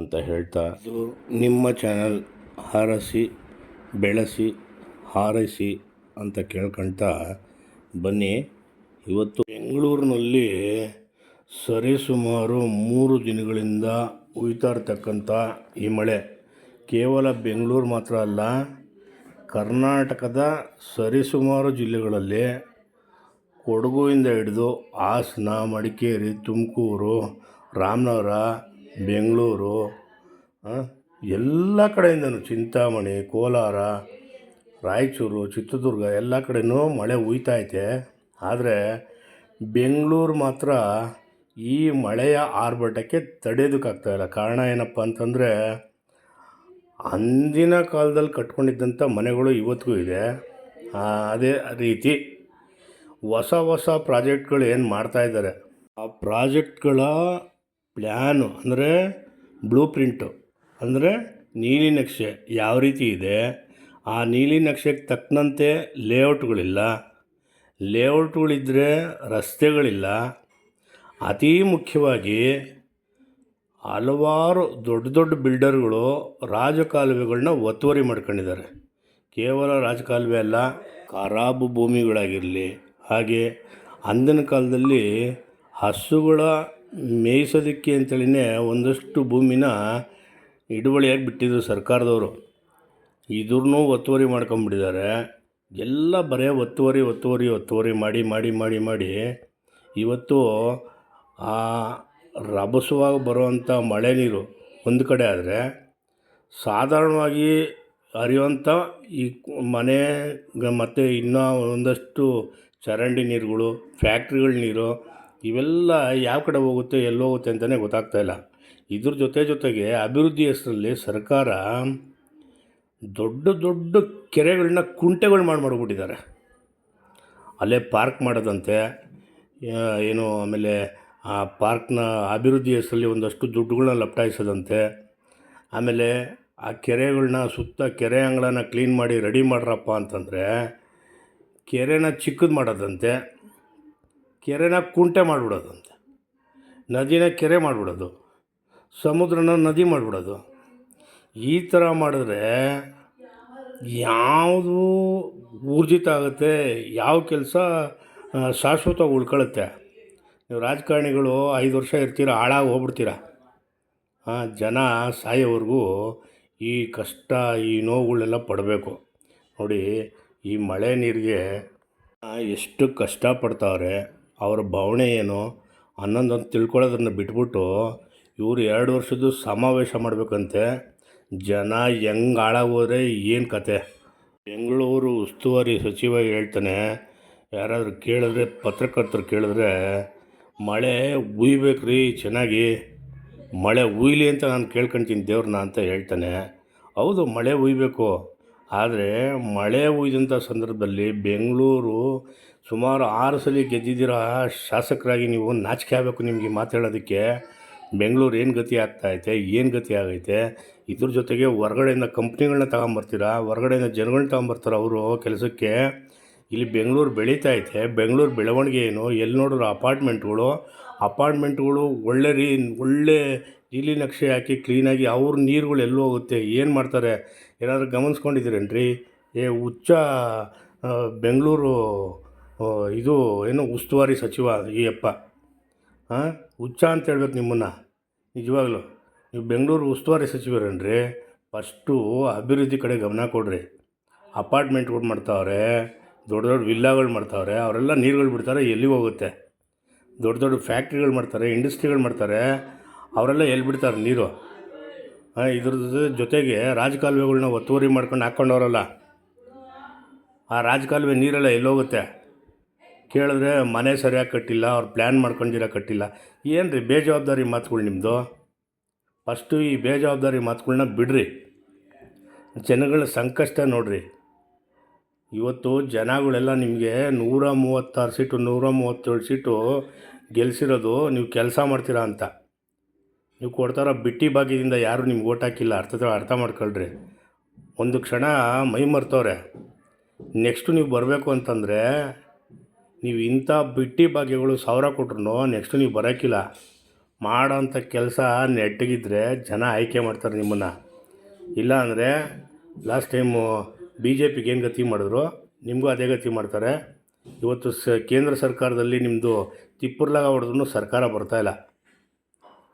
ಅಂತ ಹೇಳ್ತಾ ಇದು ನಿಮ್ಮ ಚಾನಲ್ ಹಾರಸಿ, ಬೆಳೆಸಿ, ಹಾರೈಸಿ ಅಂತ ಕೇಳ್ಕೊಳ್ತಾ ಬನ್ನಿ. ಇವತ್ತು ಬೆಂಗಳೂರಿನಲ್ಲಿ ಸರಿಸುಮಾರು ಮೂರು ದಿನಗಳಿಂದ ಉಯ್ತಾ ಇರ್ತಕ್ಕಂಥ ಈ ಮಳೆ. ಕೇವಲ ಬೆಂಗಳೂರು ಮಾತ್ರ ಅಲ್ಲ, ಕರ್ನಾಟಕದ ಸರಿಸುಮಾರು ಜಿಲ್ಲೆಗಳಲ್ಲಿ ಕೊಡಗುವಿಂದ ಹಿಡಿದು ಹಾಸನ, ಮಡಿಕೇರಿ, ತುಮಕೂರು, ರಾಮನಗರ ಬೆಂಗಳೂರು ಎಲ್ಲ ಕಡೆಯಿಂದನೂ ಚಿಂತಾಮಣಿ, ಕೋಲಾರ, ರಾಯಚೂರು, ಚಿತ್ರದುರ್ಗ ಎಲ್ಲ ಕಡೆಯೂ ಮಳೆ ಉಯ್ತಾಯಿತೆ ಆದರೆ ಬೆಂಗಳೂರು ಮಾತ್ರ ಈ ಮಳೆಯ ಆರ್ಭಟಕ್ಕೆ ತಡೆಯೋದಕ್ಕಾಗ್ತಾಯಿಲ್ಲ ಕಾರಣ ಏನಪ್ಪ ಅಂತಂದರೆ ಅಂದಿನ ಕಾಲದಲ್ಲಿ ಕಟ್ಕೊಂಡಿದ್ದಂಥ ಮನೆಗಳು ಇವತ್ತಿಗೂ ಇದೆ. ಅದೇ ರೀತಿ ಹೊಸ ಹೊಸ ಪ್ರಾಜೆಕ್ಟ್ಗಳು ಏನು ಮಾಡ್ತಾ ಇದ್ದಾರೆ? ಆ ಪ್ರಾಜೆಕ್ಟ್ಗಳ ಪ್ಲ್ಯಾನು ಅಂದರೆ ಬ್ಲೂ ಪ್ರಿಂಟು ಅಂದರೆ ನೀಲಿ ನಕ್ಷೆ ಯಾವ ರೀತಿ ಇದೆ? ಆ ನೀಲಿ ನಕ್ಷೆಗೆ ತಕ್ಕಂತೆ ಲೇಔಟ್ಗಳಿಲ್ಲ. ಲೇಔಟ್ಗಳಿದ್ದರೆ ರಸ್ತೆಗಳಿಲ್ಲ. ಅತೀ ಮುಖ್ಯವಾಗಿ ಹಲವಾರು ದೊಡ್ಡ ದೊಡ್ಡ ಬಿಲ್ಡರ್ಗಳು ರಾಜಕಾಲುವೆಗಳನ್ನ ಒತ್ತುವರಿ ಮಾಡ್ಕೊಂಡಿದ್ದಾರೆ. ಕೇವಲ ರಾಜಕಾಲುವೆ ಅಲ್ಲ ಖರಾಬು ಭೂಮಿಗಳಾಗಿರಲಿ, ಹಾಗೆ ಅಂದಿನ ಕಾಲದಲ್ಲಿ ಹಸುಗಳ ಮೇಯಿಸೋದಕ್ಕೆ ಅಂತೇಳಿನೇ ಒಂದಷ್ಟು ಭೂಮಿನ ಹಿಡುವಳಿಯಾಗಿ ಬಿಟ್ಟಿದ್ರು ಸರ್ಕಾರದವರು. ಇದ್ರೂ ಒತ್ತುವರಿ ಮಾಡ್ಕೊಂಬಿಟ್ಟಿದ್ದಾರೆ. ಎಲ್ಲ ಬರೀ ಒತ್ತುವರಿ ಒತ್ತುವರಿ ಒತ್ತುವರಿ ಮಾಡಿ ಮಾಡಿ ಮಾಡಿ ಮಾಡಿ ಇವತ್ತು ಆ ರಭಸವಾಗಿ ಬರುವಂಥ ಮಳೆ ನೀರು ಒಂದು ಕಡೆ ಆದರೆ ಸಾಧಾರಣವಾಗಿ ಹರಿಯುವಂಥ ಈ ಮನೆ ಮತ್ತು ಇನ್ನೂ ಒಂದಷ್ಟು ಚರಂಡಿ ನೀರುಗಳು, ಫ್ಯಾಕ್ಟ್ರಿಗಳ ನೀರು ಇವೆಲ್ಲ ಯಾವ ಕಡೆ ಹೋಗುತ್ತೆ, ಎಲ್ಲಿ ಹೋಗುತ್ತೆ ಅಂತಲೇ ಗೊತ್ತಾಗ್ತಾ ಇಲ್ಲ. ಇದ್ರ ಜೊತೆ ಜೊತೆಗೆ ಅಭಿವೃದ್ಧಿ ಹೆಸರಲ್ಲಿ ಸರ್ಕಾರ ದೊಡ್ಡ ದೊಡ್ಡ ಕೆರೆಗಳನ್ನ ಕುಂಟೆಗಳು ಮಾಡಿ ಮಾಡಿಬಿಟ್ಟಿದ್ದಾರೆ ಅಲ್ಲೇ ಪಾರ್ಕ್ ಮಾಡೋದಂತೆ ಏನು ಆಮೇಲೆ ಆ ಪಾರ್ಕ್ನ ಅಭಿವೃದ್ಧಿ ಹೆಸರಲ್ಲಿ ಒಂದಷ್ಟು ದುಡ್ಡುಗಳನ್ನ ಲಪಟಾಯಿಸೋದಂತೆ, ಆಮೇಲೆ ಆ ಕೆರೆಗಳನ್ನ ಸುತ್ತ ಕೆರೆ ಅಂಗಳನ ಕ್ಲೀನ್ ಮಾಡಿ ರೆಡಿ ಮಾಡ್ರಪ್ಪ ಅಂತಂದರೆ, ಕೆರೆನ ಚಿಕ್ಕದು ಮಾಡೋದಂತೆ ಕೆರೆನ ಕುಂಟೆ ಮಾಡಿಬಿಡೋದು ಅಂತ. ನದಿನ ಕೆರೆ ಮಾಡಿಬಿಡೋದು. ಸಮುದ್ರನ ನದಿ ಮಾಡಿಬಿಡೋದು. ಈ ಥರ ಮಾಡಿದ್ರೆ ಯಾವುದು ಊರ್ಜಿತ ಆಗುತ್ತೆ, ಯಾವ ಕೆಲಸ ಶಾಶ್ವತವಾಗಿ ಉಳ್ಕೊಳ್ಳುತ್ತೆ. ನೀವು ರಾಜಕಾರಣಿಗಳು ಐದು ವರ್ಷ ಇರ್ತೀರ, ಹಾಳಾಗಿ ಹೋಗ್ಬಿಡ್ತೀರ? ಜನ ಸಾಯೋವರೆಗೂ ಈ ಕಷ್ಟ, ಈ ನೋವುಗಳನ್ನೆಲ್ಲ ಪಡಬೇಕು. ನೋಡಿ, ಈ ಮಳೆ ನೀರಿಗೆ ಎಷ್ಟು ಕಷ್ಟಪಡ್ತಾವ್ರೆ ಅವ್ರ ಭಾವನೆ ಏನು ಅನ್ನೊಂದೊಂದು ತಿಳ್ಕೊಳ್ಳೋದನ್ನು ಬಿಟ್ಬಿಟ್ಟು ಇವರು ಎರಡು ವರ್ಷದ್ದು ಸಮಾವೇಶ ಮಾಡಬೇಕಂತೆ. ಜನ ಹೆಂಗೆ ಹಾಳಾಗೋದ್ರೆ ಏನು ಕತೆ? ಬೆಂಗಳೂರು ಉಸ್ತುವಾರಿ ಸಚಿವ ಹೇಳ್ತಾನೆ, ಯಾರಾದರೂ ಕೇಳಿದ್ರೆ, ಪತ್ರಕರ್ತರು ಕೇಳಿದ್ರೆ, ಮಳೆ ಉಯ್ಬೇಕು ರೀ ಚೆನ್ನಾಗಿ. ಮಳೆ ಉಯ್ಲಿ ಅಂತ ನಾನು ಕೇಳ್ಕೊಂತೀನಿ ದೇವ್ರನ್ನ ಅಂತ ಹೇಳ್ತಾನೆ. ಹೌದು, ಮಳೆ ಉಯ್ಬೇಕು. ಆದರೆ ಮಳೆ ಉಯ್ದಂಥ ಸಂದರ್ಭದಲ್ಲಿ ಬೆಂಗಳೂರು ಸುಮಾರು ಆರು ಸಲ ಗೆದ್ದಿದ್ದೀರ ಶಾಸಕರಾಗಿ ನೀವು ನಾಚಿಕೆ ಆಗಬೇಕು ನಿಮಗೆ ಮಾತಾಡೋದಕ್ಕೆ ಬೆಂಗಳೂರು ಏನು ಗತಿ ಆಗ್ತಾೈತೆ ಏನು ಗತಿ ಆಗೈತೆ? ಇದ್ರ ಜೊತೆಗೆ ಹೊರಗಡೆಯಿಂದ ಕಂಪ್ನಿಗಳನ್ನ ತಗೊಂಬರ್ತೀರಾ? ಹೊರಗಡೆಯಿಂದ ಜನಗಳನ್ನ ತಗೊಂಬರ್ತಾರೆ ಅವರು ಕೆಲಸಕ್ಕೆ? ಇಲ್ಲಿ ಬೆಂಗಳೂರು ಬೆಳೀತಾ ಐತೆ. ಬೆಂಗಳೂರು ಬೆಳವಣಿಗೆ ಏನು? ಎಲ್ಲಿ ನೋಡಿದ್ರು ಅಪಾರ್ಟ್ಮೆಂಟ್ಗಳು. ಅಪಾರ್ಟ್ಮೆಂಟ್ಗಳು ಒಳ್ಳೆ ರೀ, ಒಳ್ಳೆ ನೀಲಿ ನಕ್ಷೆ ಹಾಕಿ ಕ್ಲೀನಾಗಿ ಅವ್ರ ನೀರುಗಳು ಎಲ್ಲೂ ಹೋಗುತ್ತೆ? ಏನು ಮಾಡ್ತಾರೆ? ಏನಾದರೂ ಗಮನಿಸ್ಕೊಂಡಿದ್ದೀರೇನ್ರಿ? ಏ ಉಚ್ಚ ಬೆಂಗಳೂರು ಇದು ಏನು ಉಸ್ತುವಾರಿ ಸಚಿವ ಈ ಅಪ್ಪ. ಹಾಂ ಹುಚ್ಚ ಅಂತ ಹೇಳ್ಬೇಕು ನಿಮ್ಮನ್ನು. ನಿಜವಾಗ್ಲೂ. ನೀವು ಬೆಂಗಳೂರು ಉಸ್ತುವಾರಿ ಸಚಿವರೇನ್ರಿ? ಫಸ್ಟು ಅಭಿವೃದ್ಧಿ ಕಡೆ ಗಮನ ಕೊಡ್ರಿ. ಅಪಾರ್ಟ್ಮೆಂಟ್ಗಳು ಮಾಡ್ತಾವ್ರೆ. ದೊಡ್ಡ ದೊಡ್ಡ ವಿಲ್ಲಾಗಳು ಮಾಡ್ತಾವ್ರೆ, ಅವರೆಲ್ಲ ನೀರುಗಳು ಬಿಡ್ತಾರೆ ಎಲ್ಲಿ ಹೋಗುತ್ತೆ? ದೊಡ್ಡ ದೊಡ್ಡ ಫ್ಯಾಕ್ಟ್ರಿಗಳು ಮಾಡ್ತಾರೆ, ಇಂಡಸ್ಟ್ರಿಗಳು ಮಾಡ್ತಾರೆ, ಅವರೆಲ್ಲ ಎಲ್ಲಿ ಬಿಡ್ತಾರೆ ನೀರು? ಇದ್ರ ಜೊತೆಗೆ ರಾಜಕಾಲುವೆಗಳನ್ನ ಒತ್ತುವರಿ ಮಾಡ್ಕೊಂಡು ಹಾಕ್ಕೊಂಡವ್ರಲ್ಲ, ಆ ರಾಜಕಾಲುವೆ ನೀರೆಲ್ಲ ಎಲ್ಲೋಗುತ್ತೆ ಕೇಳಿದ್ರೆ ಮನೆ ಸರಿಯಾಗಿ ಕಟ್ಟಿಲ್ಲ, ಅವ್ರು ಪ್ಲ್ಯಾನ್ ಮಾಡ್ಕೊಂಡಿರೋ ಕಟ್ಟಿಲ್ಲ. ಏನು ರೀ ಬೇಜವಾಬ್ದಾರಿ ಮಾತುಗಳು ನಿಮ್ಮದು ಫಸ್ಟು ಈ ಬೇಜವಾಬ್ದಾರಿ ಮಾತುಗಳನ್ನ ಬಿಡ್ರಿ. ಜನಗಳ ಸಂಕಷ್ಟ ನೋಡ್ರಿ. ಇವತ್ತು ಜನಗಳೆಲ್ಲ ನಿಮಗೆ ನೂರ ಮೂವತ್ತಾರು ಸೀಟು, ನೂರ ಮೂವತ್ತೇಳು ಸೀಟು ಗೆಲ್ಸಿರೋದು ನೀವು ಕೆಲಸ ಮಾಡ್ತೀರಾ ಅಂತ. ನೀವು ಕೊಡ್ತಾರೋ ಬಿಟ್ಟಿ ಭಾಗ್ಯದಿಂದ ಯಾರೂ ನಿಮ್ಗೆ ಓಟ್ ಹಾಕಿಲ್ಲ. ಅರ್ಥ ಅರ್ಥ ಮಾಡ್ಕೊಳ್ರಿ. ಒಂದು ಕ್ಷಣ ಮೈ ಮರ್ತವ್ರೆ. ನೆಕ್ಸ್ಟು ನೀವು ಬರಬೇಕು ಅಂತಂದರೆ ನೀವು ಇಂಥ ಬಿಟ್ಟಿ ಭಾಗ್ಯಗಳು ಸಾವಿರ ಕೊಟ್ರು ನೆಕ್ಸ್ಟು ನೀವು ಬರೋಕ್ಕಿಲ್ಲ. ಮಾಡೋಂಥ ಕೆಲಸ ನೆಟ್ಟಗಿದ್ರೆ ಜನ ಆಯ್ಕೆ ಮಾಡ್ತಾರೆ ನಿಮ್ಮನ್ನು. ಇಲ್ಲ ಅಂದರೆ ಲಾಸ್ಟ್ ಟೈಮು ಬಿ ಜೆ ಪಿಗೆ ಏನು ಗತಿ ಮಾಡಿದ್ರು? ನಿಮಗೂ ಅದೇ ಗತಿ ಮಾಡ್ತಾರೆ. ಇವತ್ತು ಸ, ಕೇಂದ್ರ ಸರ್ಕಾರದಲ್ಲಿ ನಿಮ್ಮದು ತಿಪ್ಪುರ್ಲಾಗ ಹೊಡೆದ್ರೂ ಸರ್ಕಾರ ಬರ್ತಾಯಿಲ್ಲ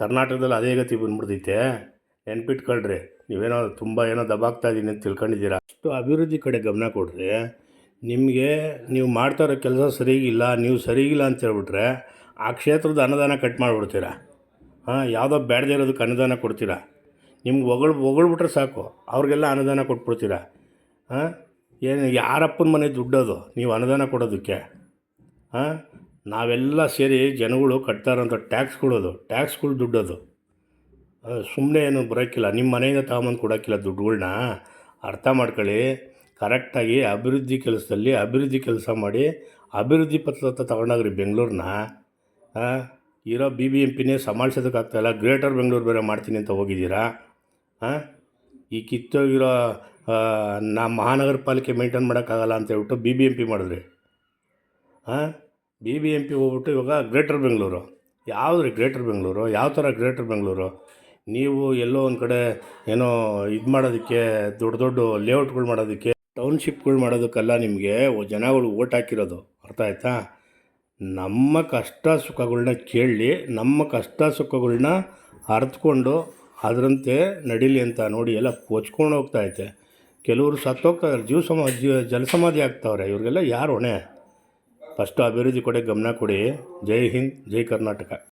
ಕರ್ನಾಟಕದಲ್ಲಿ ಅದೇ ಗತಿ ಬಂದ್ಬಿಡ್ತೈತೆ. ನೆನ್ಪಿಟ್ಕೊಳ್ರಿ ನೀವೇನೋ ತುಂಬ ಏನೋ ದಬಾಗ್ತಾ ಇದ್ದೀನಿ ಅಂತ ತಿಳ್ಕೊಂಡಿದ್ದೀರಾ? ಅಷ್ಟು ಅಭಿವೃದ್ಧಿ ಕಡೆ ಗಮನ ಕೊಡ್ರಿ. ನಿಮಗೆ ನೀವು ಮಾಡ್ತಾ ಇರೋ ಕೆಲಸ ಸರಿಗಿಲ್ಲ, ನೀವು ಸರಿಗಿಲ್ಲ ಅಂತ ಹೇಳ್ಬಿಟ್ರೆ ಆ ಕ್ಷೇತ್ರದ ಅನುದಾನ ಕಟ್ ಮಾಡಿಬಿಡ್ತೀರಾ? ಹಾಂ, ಯಾವುದೋ ಬೇಡದೇ ಇರೋದಕ್ಕೆ ಅನುದಾನ ಕೊಡ್ತೀರಾ? ನಿಮ್ಗೆ ಹೊಗಳ್, ಹೊಗಳ್ಬಿಟ್ರೆ ಸಾಕು. ಅವ್ರಿಗೆಲ್ಲ ಅನುದಾನ ಕೊಟ್ಬಿಡ್ತೀರಾ? ಹಾಂ ಏನು ಯಾರಪ್ಪನ ಮನೆ ದುಡ್ಡದು? ನೀವು ಅನುದಾನ ಕೊಡೋದಕ್ಕೆ. ಹಾಂ ನಾವೆಲ್ಲ ಸೇರಿ ಜನಗಳು ಕಟ್ತಾ ಇರೋಂಥ ಟ್ಯಾಕ್ಸ್ಗಳದು ಟ್ಯಾಕ್ಸ್ಗಳು ದುಡ್ಡದು. ಸುಮ್ಮನೆ ಏನು ಬರೋಕ್ಕಿಲ್ಲ, ನಿಮ್ಮ ಮನೆಯಿಂದ ತಗೊಂಬಂದು ಕೊಡೋಕ್ಕಿಲ್ಲ ದುಡ್ಡುಗಳ್ನ. ಅರ್ಥ ಮಾಡ್ಕೊಳ್ಳಿ, ಕರೆಕ್ಟಾಗಿ ಅಭಿವೃದ್ಧಿ ಕೆಲಸದಲ್ಲಿ ಅಭಿವೃದ್ಧಿ ಕೆಲಸ ಮಾಡಿ ಅಭಿವೃದ್ಧಿ ಪತ್ರ ತಗೊಂಡಾಗ್ರಿ ಬೆಂಗಳೂರನ್ನ ಇರೋ ಬಿ ಬಿ ಎಂ ಪಿನೇ ಸಮಾಳ್ಸೋದಕ್ಕಾಗ್ತಾಯಿಲ್ಲ ಗ್ರೇಟರ್ ಬೆಂಗಳೂರು ಬೇರೆ ಮಾಡ್ತೀನಿ ಅಂತ ಹೋಗಿದ್ದೀರಾ? ಹಾಂ ಈ ಕಿತ್ತೋಗಿರೋ ನಾ ಮಹಾನಗರ ಪಾಲಿಕೆ ಮೇಂಟೈನ್ ಮಾಡೋಕ್ಕಾಗಲ್ಲ ಅಂತ ಹೇಳ್ಬಿಟ್ಟು ಬಿ ಬಿ ಎಂ ಪಿ ಮಾಡಿದ್ರಿ. ಹಾಂ ಬಿ ಬಿ ಎಂ ಪಿ ಹೋಗ್ಬಿಟ್ಟು ಇವಾಗ ಗ್ರೇಟರ್ ಬೆಂಗಳೂರು ಯಾವ್ದು ರೀ ಗ್ರೇಟರ್ ಬೆಂಗಳೂರು ಯಾವ ಥರ ಗ್ರೇಟರ್ ಬೆಂಗಳೂರು ನೀವು ಎಲ್ಲೋ ಒಂದು ಕಡೆ ಏನೋ ಇದು ಮಾಡೋದಕ್ಕೆ, ದೊಡ್ಡ ದೊಡ್ಡ ಲೇಔಟ್ಗಳು ಮಾಡೋದಕ್ಕೆ ಟೌನ್ಶಿಪ್ಗಳು ಮಾಡೋದಕ್ಕೆಲ್ಲ ನಿಮಗೆ ಜನಗಳು ಓಟ್ ಹಾಕಿರೋದು. ಅರ್ಥ ಆಯ್ತಾ? ನಮ್ಮ ಕಷ್ಟ ಸುಖಗಳನ್ನ ಕೇಳಿ, ನಮ್ಮ ಕಷ್ಟ ಸುಖಗಳನ್ನ ಅರ್ತ್ಕೊಂಡು ಅದರಂತೆ ನಡೀಲಿ ಅಂತ ನೋಡಿ ಎಲ್ಲ ಕೊಚ್ಕೊಂಡು ಹೋಗ್ತಾ ಐತೆ ಕೆಲವರು ಸತ್ತೋಗ್ತಾರೆ ಜೀವ ಸಮ ಜೀವ ಜಲಸಮಾಧಿ ಆಗ್ತಾವ್ರೆ. ಇವರಿಗೆಲ್ಲ ಯಾರು ಹೊಣೆ? ಫಸ್ಟು ಅಭಿವೃದ್ಧಿ ಕಡೆ, ಗಮನ ಕೊಡಿ. ಜೈ ಹಿಂದ್, ಜೈ ಕರ್ನಾಟಕ.